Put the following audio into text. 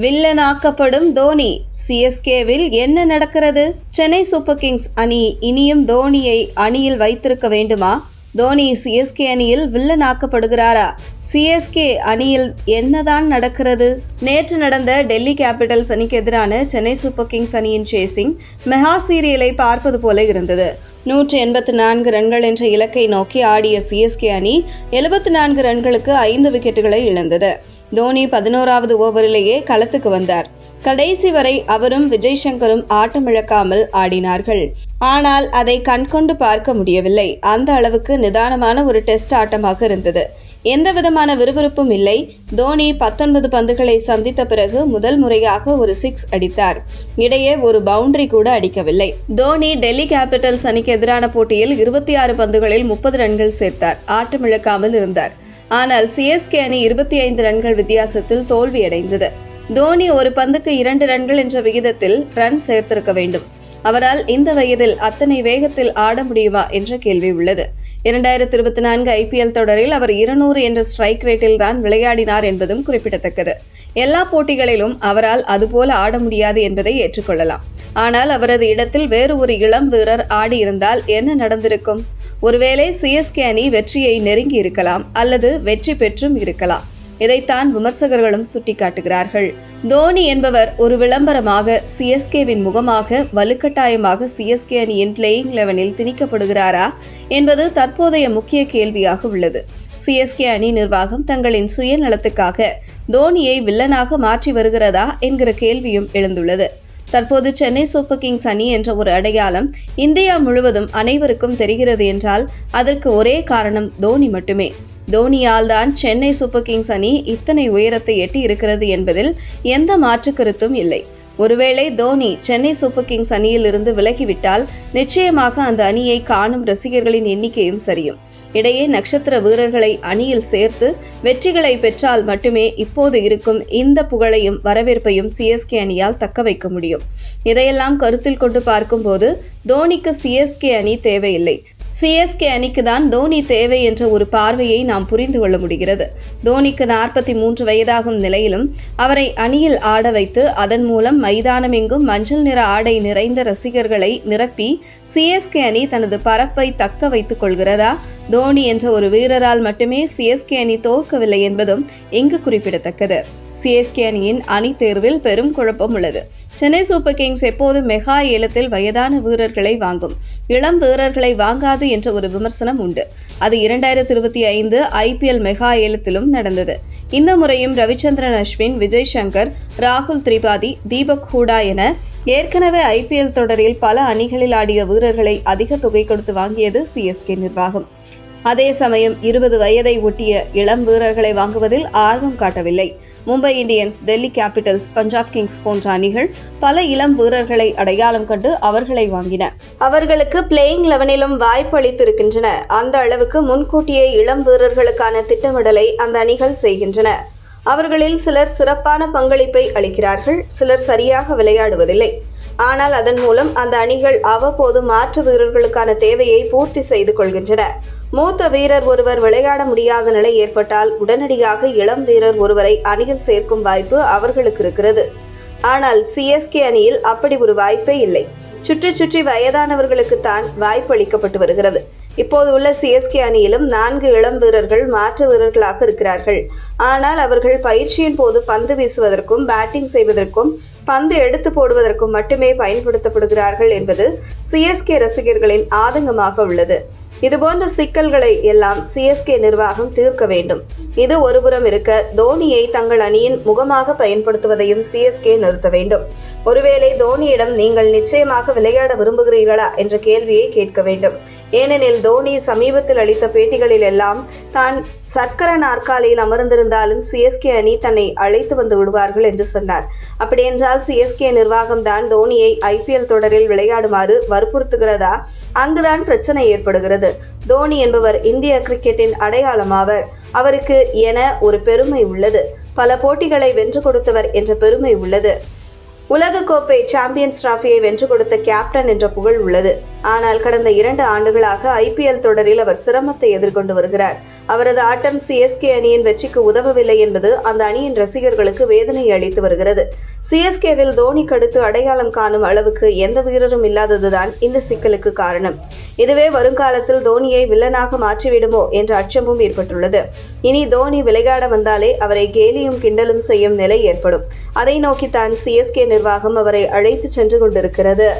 வில்லனாக்கப்படும் தோனி. சிஎஸ்கேவில் என்ன நடக்கிறது? Chennai Super Kings அணி இனியும் தோனியை அணியில் வைத்திருக்க வேண்டுமா? தோனி சிஎஸ்கே அணியில் வில்லனாக்கப்படுகிறாரா? சிஎஸ்கே அணியில் என்னதான் நடக்கிறது? நேற்று நடந்த டெல்லி கேபிட்டல்ஸ் அணிக்கு எதிரான சென்னை சூப்பர் கிங்ஸ் அணியின் சேசிங் மெகா சீரியலை பார்ப்பது போல இருந்தது. நூற்றி எண்பத்து நான்கு ரன்கள் என்ற இலக்கை நோக்கி ஆடிய சிஎஸ்கே அணி எழுபத்து நான்கு ரன்களுக்கு ஐந்து விக்கெட்டுகளை இழந்தது. தோனி பதினோராவது ஓவரிலேயே களத்துக்கு வந்தார். கடைசி வரை அவரும் விஜய் சங்கரும் ஆட்டமிழக்காமல் ஆடினார்கள். ஆனால் அதை கண்கொண்டு பார்க்க முடியவில்லை. அந்த அளவுக்கு நிதானமான ஒரு டெஸ்ட் ஆட்டமாக இருந்தது. எந்த விதமான விறுவிறுப்பும் இல்லை. தோனி பத்தொன்பது பந்துகளை சந்தித்த பிறகு முதல் முறையாக ஒரு சிக்ஸ் அடித்தார். இடையே ஒரு பவுண்டரி கூட அடிக்கவில்லை. தோனி டெல்லி கேபிட்டல்ஸ் அணிக்கு எதிரான போட்டியில் இருபத்தி ஆறு பந்துகளில் முப்பது ரன்கள் சேர்த்தார். ஆட்டமிழக்காமல் இருந்தார். ஆனால் சிஎஸ்கே அணி இருபத்தி ஐந்து ரன்கள் வித்தியாசத்தில் தோல்வியடைந்தது. தோனி ஒரு பந்துக்கு இரண்டு ரன்கள் என்ற விகிதத்தில் ரன் சேர்த்திருக்க வேண்டும். அவரால் இந்த வயதில் அத்தனை வேகத்தில் ஆட முடியுமா என்ற கேள்வி உள்ளது. இரண்டாயிரத்தி இருபத்தி நான்கு ஐபிஎல் தொடரில் அவர் இருநூறு என்ற ஸ்ட்ரைக் ரேட்டில் தான் விளையாடினார் என்பதும் குறிப்பிடத்தக்கது. எல்லா போட்டிகளிலும் அவரால் அதுபோல ஆட முடியாது என்பதை ஏற்றுக்கொள்ளலாம். ஆனால் அவரது இடத்தில் வேறு ஒரு இளம் வீரர் ஆடியிருந்தால் என்ன நடந்திருக்கும்? ஒருவேளை சிஎஸ்கே அணி வெற்றியை நெருங்கி இருக்கலாம் அல்லது வெற்றி பெற்றும் இருக்கலாம். இதைத்தான் விமர்சகர்களும் சுட்டிக்காட்டுகிறார்கள். தோனி என்பவர் ஒரு விளம்பரமாக சிஎஸ்கேவின் முகமாக வலுக்கட்டாயமாக சிஎஸ்கே அணியின் பிளேயிங் லெவனில் திணிக்கப்படுகிறாரா என்பது தற்போதைய முக்கிய கேள்வியாக உள்ளது. சிஎஸ்கே அணி நிர்வாகம் தங்களின் சுயநலத்துக்காக தோனியை வில்லனாக மாற்றி வருகிறதா என்கிற கேள்வியும் எழுந்துள்ளது. தற்போது சென்னை சூப்பர் கிங்ஸ் அணி என்ற ஒரு அடையாளம் இந்தியா முழுவதும் அனைவருக்கும் தெரிகிறது என்றால் அதற்கு ஒரே காரணம் தோனி மட்டுமே. தோனியால் தான் சென்னை சூப்பர் கிங்ஸ் அணி இத்தனை உயரத்தை எட்டி இருக்கிறது என்பதில் எந்த மாற்று கருத்தும் இல்லை. ஒருவேளை தோனி சென்னை சூப்பர் கிங்ஸ் அணியில் இருந்து விலகிவிட்டால் நிச்சயமாக அந்த அணியை காணும் ரசிகர்களின் எண்ணிக்கையும் சரியும். இடையே நட்சத்திர வீரர்களை அணியில் சேர்த்து வெற்றிகளை பெற்றால் மட்டுமே இப்போது இருக்கும் இந்த புகழையும் வரவேற்பையும் சிஎஸ்கே அணியால் தக்க வைக்க முடியும். இதையெல்லாம் கருத்தில் கொண்டு பார்க்கும்போது தோனிக்கு சிஎஸ்கே அணி தேவையில்லை. சிஎஸ்கே அணிக்கு தான் தோனி தேவை என்ற ஒரு பார்வையை நாம் புரிந்து கொள்ள முடிகிறது. தோனிக்கு நாற்பத்தி மூன்று வயதாகும் நிலையிலும் அவரை அணியில் ஆட வைத்து அதன் மூலம் மைதானமெங்கும் மஞ்சள் நிற ஆடை நிறைந்த ரசிகர்களை நிரப்பி சிஎஸ்கே அணி தனது பரப்பை தக்க வைத்துக் கொள்கிறதா? தோனி என்ற ஒரு வீரரால் மட்டுமே சிஎஸ்கே அணி தோற்கவில்லை என்பதும் இங்கு குறிப்பிடத்தக்கது. சிஎஸ்கே அணியின் அணி தேர்வில் பெரும் குழப்பம் உள்ளது சென்னை சூப்பர் கிங்ஸ் எப்போதும் மெகா ஏலத்தில் வயதான வீரர்களை வாங்கும்? இளம் வீரர்களை வாங்காது என்ற ஒரு விமர்சனம் உண்டு. அது இரண்டாயிரத்தி இருபத்தி ஐந்து ஐபிஎல் மெகா ஏலத்திலும் நடந்தது. இந்த முறையும் ரவிச்சந்திரன் அஸ்வின் விஜய் சங்கர் ராகுல் திரிபாதி தீபக் ஹூடா என ஏற்கனவே ஐபிஎல் தொடரில் பல அணிகளில் ஆடிய வீரர்களை அதிக தொகை கொடுத்து வாங்கியது சிஎஸ்கே நிர்வாகம். அதே சமயம் இருபது வயதை ஒட்டிய இளம் வீரர்களை வாங்குவதில் ஆர்வம் காட்டவில்லை. Mumbai Indians Delhi Capitals Punjab Kings போன்ற அணிகள் பல இளம் வீரர்களை அடையாளம் கண்டு அவர்களை வாங்கின. அவர்களுக்கு பிளேயிங் லெவனிலும் வாய்ப்பு அளித்திருக்கின்றன. அந்த அளவுக்கு முன்கூட்டியே இளம் வீரர்களுக்கான திட்டமிடலை அந்த அணிகள் செய்கின்றன. அவர்களில் சிலர் சிறப்பான பங்களிப்பை அளிக்கிறார்கள் சிலர் சரியாக விளையாடுவதில்லை. ஆனால் அதன் மூலம் அந்த அணிகள் அவ்வப்போது மாற்று வீரர்களுக்கான தேவையை பூர்த்தி செய்து கொள்கின்றன. மூத்த வீரர் ஒருவர் விளையாட முடியாத நிலை ஏற்பட்டால் உடனடியாக இளம் வீரர் ஒருவரை அணியில் சேர்க்கும் வாய்ப்பு அவர்களுக்கு இருக்கிறது. ஆனால் சிஎஸ்கே அணியில் அப்படி ஒரு வாய்ப்பே இல்லை. சுற்றி சுற்றி வயதானவர்களுக்குத்தான் வாய்ப்பு அளிக்கப்பட்டு வருகிறது. இப்போது உள்ள சிஎஸ்கே அணியிலும் நான்கு இளம் வீரர்கள் மாற்று வீரர்களாக இருக்கிறார்கள். ஆனால் அவர்கள் பயிற்சியின் போது பந்து வீசுவதற்கும் பேட்டிங் செய்வதற்கும் பந்து எடுத்து போடுவதற்கும் மட்டுமே பயன்படுத்தப்படுகிறார்கள் என்பது சிஎஸ்கே ரசிகர்களின் ஆதங்கமாக உள்ளது. இதுபோன்ற சிக்கல்களை எல்லாம் சிஎஸ்கே நிர்வாகம் தீர்க்க வேண்டும். இது ஒருபுறம் இருக்க தோனியை தங்கள் அணியின் முகமாக பயன்படுத்துவதையும் சிஎஸ்கே நிறுத்த வேண்டும். ஒருவேளை தோனியிடம் நீங்கள் நிச்சயமாக விளையாட விரும்புகிறீர்களா என்ற கேள்வியை கேட்க வேண்டும். ஏனெனில் தோனி சமீபத்தில் அளித்த பேட்டிகளில் எல்லாம் தான் சர்க்கர நாற்காலியில் அமர்ந்திருந்தாலும் சிஎஸ்கே அணி தன்னை அழைத்து வந்து விடுவார்கள் என்று சொன்னார். அப்படியென்றால் சிஎஸ்கே நிர்வாகம் தான் தோனியை ஐபிஎல் தொடரில் விளையாடுமாறு வற்புறுத்துகிறதா? அங்குதான் பிரச்சனை ஏற்படுகிறது. தோனி என்பவர் இந்திய கிரிக்கெட்டின் அடையாளமாவர். அவருக்கு என ஒரு பெருமை உள்ளது. பல போட்டிகளை வென்று கொடுத்தவர் என்ற பெருமை உள்ளது. உலகக்கோப்பை சாம்பியன்ஸ் டிராஃபியை வென்று கொடுத்த கேப்டன் என்ற புகழ் உள்ளது. ஆனால் கடந்த இரண்டு ஆண்டுகளாக ஐபிஎல் தொடரில் அவர் சிரமத்தை எதிர்கொண்டு வருகிறார். அவரது ஆட்டம் சிஎஸ்கே அணியின் வெற்றிக்கு உதவவில்லை என்பது அந்த அணியின் ரசிகர்களுக்கு வேதனை அளித்து வருகிறது. சிஎஸ்கேவில் தோனி கடுத்து அடையாளம் காணும் அளவுக்கு எந்த வீரரும் இல்லாததுதான் இந்த சிக்கலுக்கு காரணம். இதுவே வருங்காலத்தில் தோனியை வில்லனாக மாற்றிவிடுமோ என்ற அச்சமும் ஏற்பட்டுள்ளது. இனி தோனி விளையாட வந்தாலே அவரை கேலியும் கிண்டலும் செய்யும் நிலை ஏற்படும். அதை நோக்கித்தான் சிஎஸ்கே நிர்வாகம் அவரை அழைத்து சென்று கொண்டிருக்கிறது.